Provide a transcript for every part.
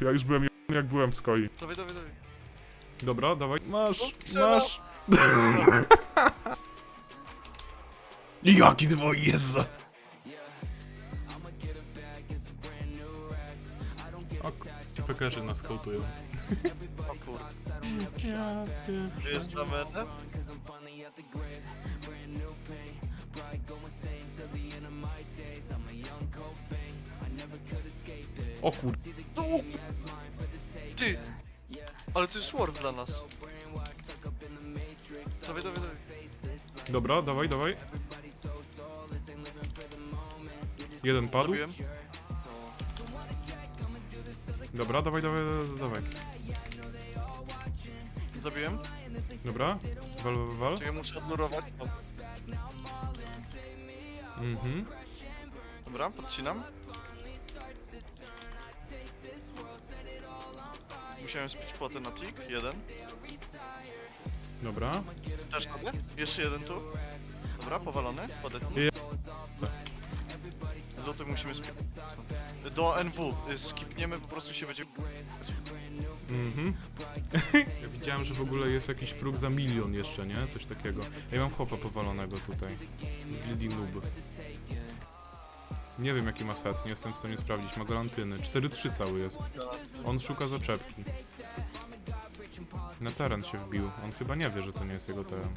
Ja już byłem jebany, jak byłem w skoi. Dawaj, dawaj, dawaj. Dobra, dawaj. Masz, No, trzeba. masz. Jaki twój Jezu. O k- ci pekerzy nas skautują. O kur... O kur... No, o kur- Ty! Ale to jest war dla nas. Dawaj, dawaj, dawaj. Dobra, dawaj, dawaj. Jeden padł. Zabiłem. Dobra, dawaj, dawaj, dawaj, dawaj. Zabiłem. Dobra. Wal, wal, wal. Czekaj, muszę odlurować. O, Mhm. Dobra, podcinam. Musiałem spić płotę na tik. Jeden. Dobra. Też radę? Jeszcze jeden tu. Dobra, powalony. Podetnij. Je- Lutek musimy spić. Do NW. y, Skipniemy, po prostu się będzie... Mhm. ja widziałem, że w ogóle jest jakiś próg za milion jeszcze, nie? Coś takiego. Ja mam chłopa powalonego tutaj. Z Bleedy Noob. Nie wiem jaki ma set, nie jestem w stanie sprawdzić. Ma galantyny. 4-3 cały jest. On szuka zaczepki. Na teren się wbił. On chyba nie wie, że to nie jest jego teren.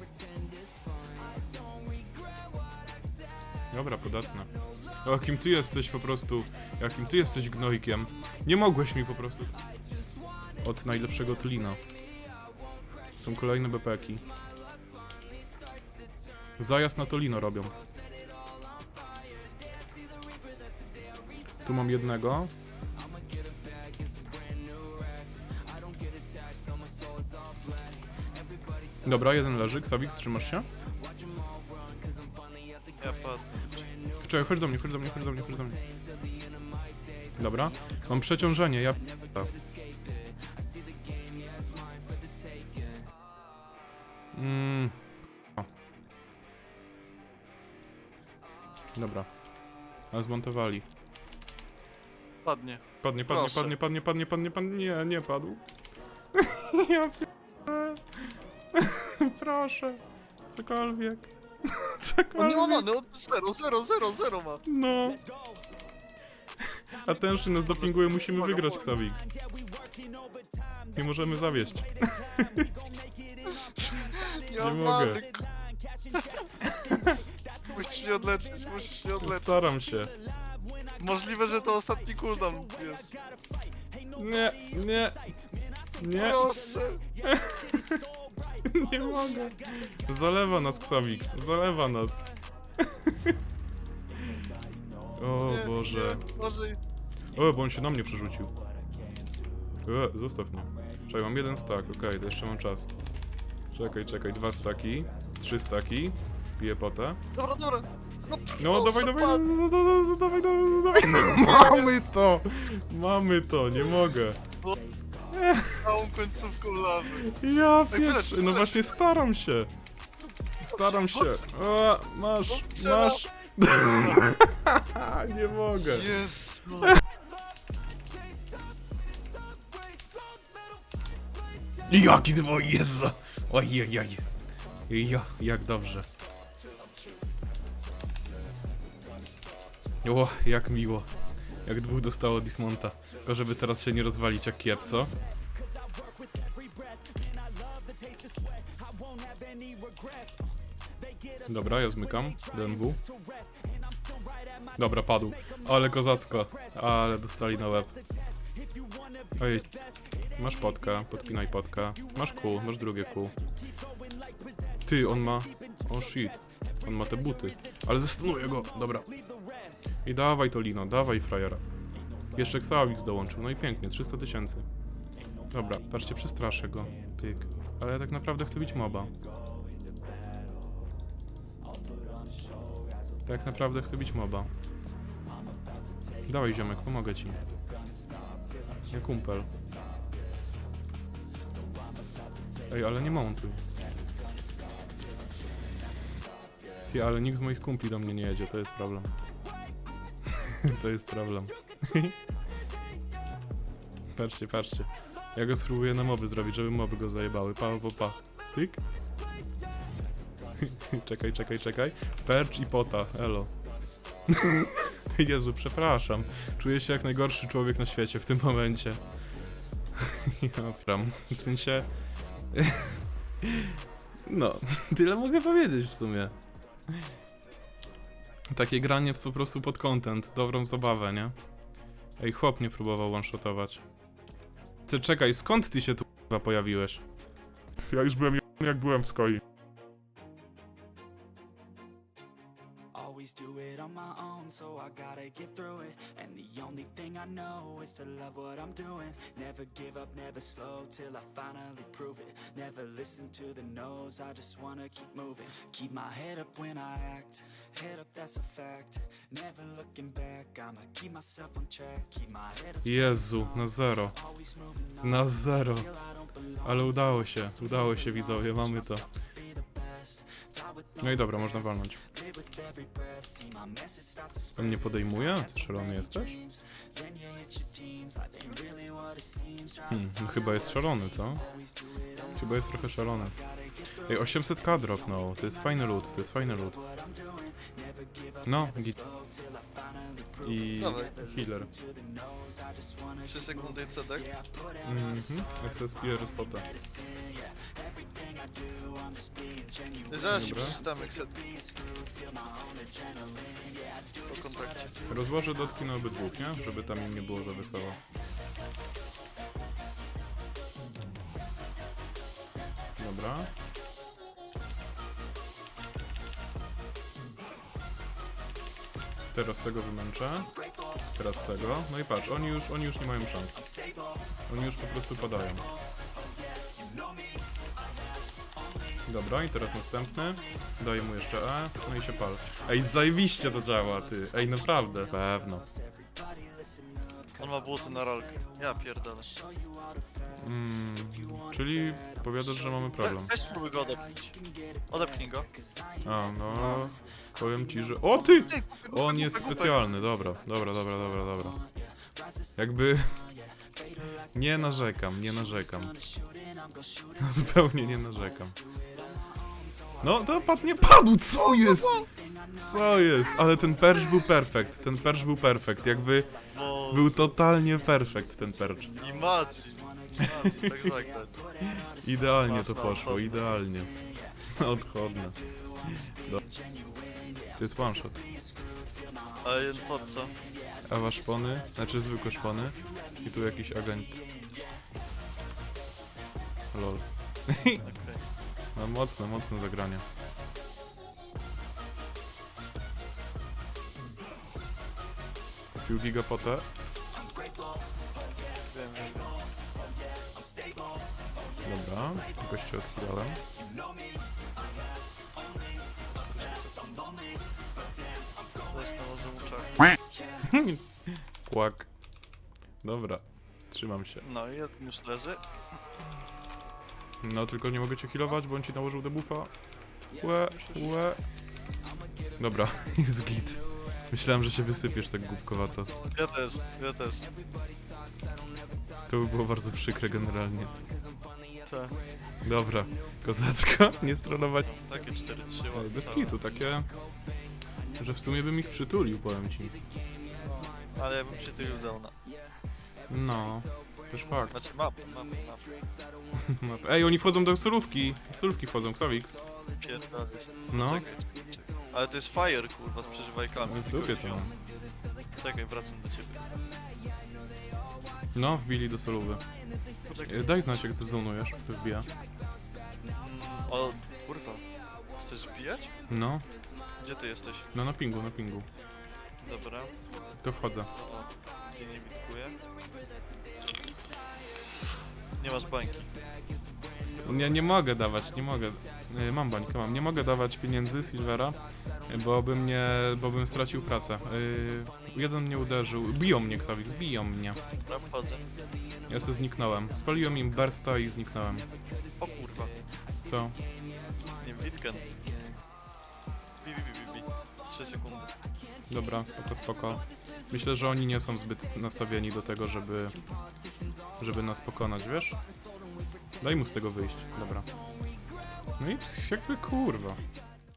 Dobra, podatne. O, jakim ty jesteś po prostu. Jakim ty jesteś gnojkiem. Nie mogłeś mi po prostu. Od najlepszego tlina. Są kolejne bepeki. Zajazd na Tolino robią. Tu mam jednego. Dobra, jeden leży. Ksawik, trzymasz się? Ja padnę. Czekaj, chodź do mnie, chodź do mnie, chodź do mnie, chodź do mnie. Dobra. Mam przeciążenie, ja... Mm. O. Dobra. A zmontowali. Padnie. Padnie, padnie, Proszę. padnie, padnie, padnie, padnie, padnie. Nie, nie padł. ja p... Proszę. Cokolwiek. On nie ma Cokolwiek. many, on 0, 0, 0, 0 ma. No. Attention nas dopinguje, musimy wygrać Xavix. Nie możemy zawieść. Nie mogę. Musisz mnie odleczyć, musisz mnie odleczyć. Staram się. Możliwe, że to ostatni cooldown jest. Nie, nie, nie, Proszę. nie mogę. Zalewa nas Xavix, zalewa nas. O Nie, Boże. Nie, Boże. O, bo on się na mnie przerzucił. E, zostaw mnie. Czekaj, mam jeden stack, okej, to jeszcze mam czas. Czekaj, czekaj, dwa staki, trzy staki, piję potę. Dobra, dobra. No, No, dawaj, dawaj, no, no, no, no, dawaj, dawaj, dawaj. No, mamy to! Mamy to, nie mogę. Całą końcówką lawy. Ja Ej, wylecz, pierwszy, no właśnie staram się. Staram się. O, masz, masz. nie mogę. Jezu. Jaki twój Jezu! Oj, oj, oj. Ja, jak dobrze. O, jak miło. Jak dwóch dostało Dismonta. Tylko żeby teraz się nie rozwalić jak kiep, co? Dobra, ja zmykam. DNW. Dobra, padł. Ale kozacko. Ale dostali na łeb. Oj, Masz potka, podpinaj potka. Masz kół, masz drugie kół. Ty, on ma... O shit. On ma te buty. Ale zastanuję go, dobra. I dawaj to lino, dawaj frajera. Jeszcze Xawix dołączył, no i pięknie, 300 tysięcy. Dobra, patrzcie, przestraszę go. Pyk. Ale ja tak naprawdę chcę być moba. Tak naprawdę chcę być moba. Dawaj ziomek, pomogę ci. Ja kumpel. Ej, ale nie montuj. Ty, ale nikt z moich kumpli do mnie nie jedzie, to jest problem. to jest problem. Patrzcie, patrzcie. Ja go spróbuję na moby zrobić, żeby moby go zajebały. Pa, pa, pa. Tyk. czekaj, czekaj, czekaj. Percz i pota, elo. Jezu, przepraszam. Czuję się jak najgorszy człowiek na świecie w tym momencie. ja pram. W sensie... no, tyle mogę powiedzieć w sumie. Takie granie po prostu pod content, dobrą zabawę, nie? Ej, chłop nie próbował one-shotować. Ty czekaj, skąd ty się tu k***a, pojawiłeś? Ja już byłem jak byłem w skoi. Always do it on my own, so I gotta get through it. Only thing I know is to love what I'm doing. Never give up, never slow till I finally prove it. Never listen to the no's, I just wanna keep moving. Keep my head up when I act, head up, that's a fact. Never looking back, I'ma keep myself on track. Keep my head up, Jezu, na zero. Na zero. Ale udało się, udało się widzowie, mamy to. No i dobra, można walnąć. On nie podejmuje? Szalony jesteś? Hmm, no chyba jest szalony, co? Chyba jest trochę szalony. Ej, 800k dropnął, to jest fajny loot, to jest fajny loot. No, git. I Dawaj. healer. 3 sekundy cedek. Mhm, SSP spota. Zaraz się Dobra. przeczytamy setki. Po kontakcie. Rozłożę dotki na obydwu, nie? Żeby tam im nie było za wesoło. Dobra. Teraz tego wymęczę. Teraz tego. No i patrz, oni już, oni już nie mają szans. Oni już po prostu padają. Dobra, i teraz następny. Daję mu jeszcze E, no i się pal. Ej, zajebiście to działa, ty. Ej, naprawdę. Pewno. On ma buty na rolkę. Ja pierdolę. Mm, czyli powiadasz, że mamy problem. weź spróbuj go odepchnąć. Odepchnij go. A, no... Powiem ci, że... O ty! On jest specjalny, dobra, dobra, dobra, dobra, dobra. Jakby... Nie narzekam, nie narzekam. Zupełnie nie narzekam. No, to padł, nie padł, co jest? Co jest? Ale ten percz był perfekt, ten percz był perfekt, jakby był totalnie perfekt ten percz. Imacji. Tak zagrać. Idealnie to Mocno poszło, odchodne. idealnie. Odchodne. Do... To jest one shot. A jeden pod co? Ewa szpony, znaczy zwykłe szpony. I tu jakiś agent. Lol. Okej. No mocne, mocne zagranie. Spił gigapotę. Wiem, wiem, wiem. Dobra, goście odchylałem. Kłak. Dobra, trzymam się. No i już leży. No tylko nie mogę cię healować, bo on ci nałożył debuffa. Łe, łe. Dobra, jest git. Myślałem, że się wysypiesz tak głupkowato. Ja też, ja też. To by było bardzo przykre generalnie. Tak. Dobra, kozacko, nie strolować. Takie 4-3 Ej, ładne. Bez kitu, takie... Że w sumie bym ich przytulił, powiem ci. Ale ja bym się tylił downa. No, też fakt. Znaczy map, map, map. Ej, oni wchodzą do solówki. Do solówki wchodzą, Ksowik. Pierdolę się. No, Czekaj, czekaj, czekaj. Ale to jest fire, kurwa, z przeżywajkami. jest w tylko dupie to. Czekaj, wracam do ciebie. No, wbili do solówy. Poczekaj. E, Daj znać, jak zezonujesz, wbija. Mm, o, kurwa. Chcesz wbijać? No, Gdzie ty jesteś? no na pingu, na pingu. Dobra. To wchodzę. O, o. Gdzie nie witkuję. Nie masz bańki. Nie, nie mogę dawać, nie mogę. E, Mam bańkę, mam. Nie mogę dawać pieniędzy Silvera, bo bym nie, bo bym stracił pracę. E, Jeden mnie uderzył. Biją mnie, Ksawik, biją mnie. Dobra, wchodzę. Ja sobie zniknąłem. Spaliłem im bursta i zniknąłem. O kurwa. Co? Nie, Witken. Bi, bi, bi, bi, bi. 3 sekundy. Dobra, spoko, spoko. Myślę, że oni nie są zbyt nastawieni do tego, żeby żeby nas pokonać, wiesz? Daj mu z tego wyjść, dobra. No i jakby kurwa.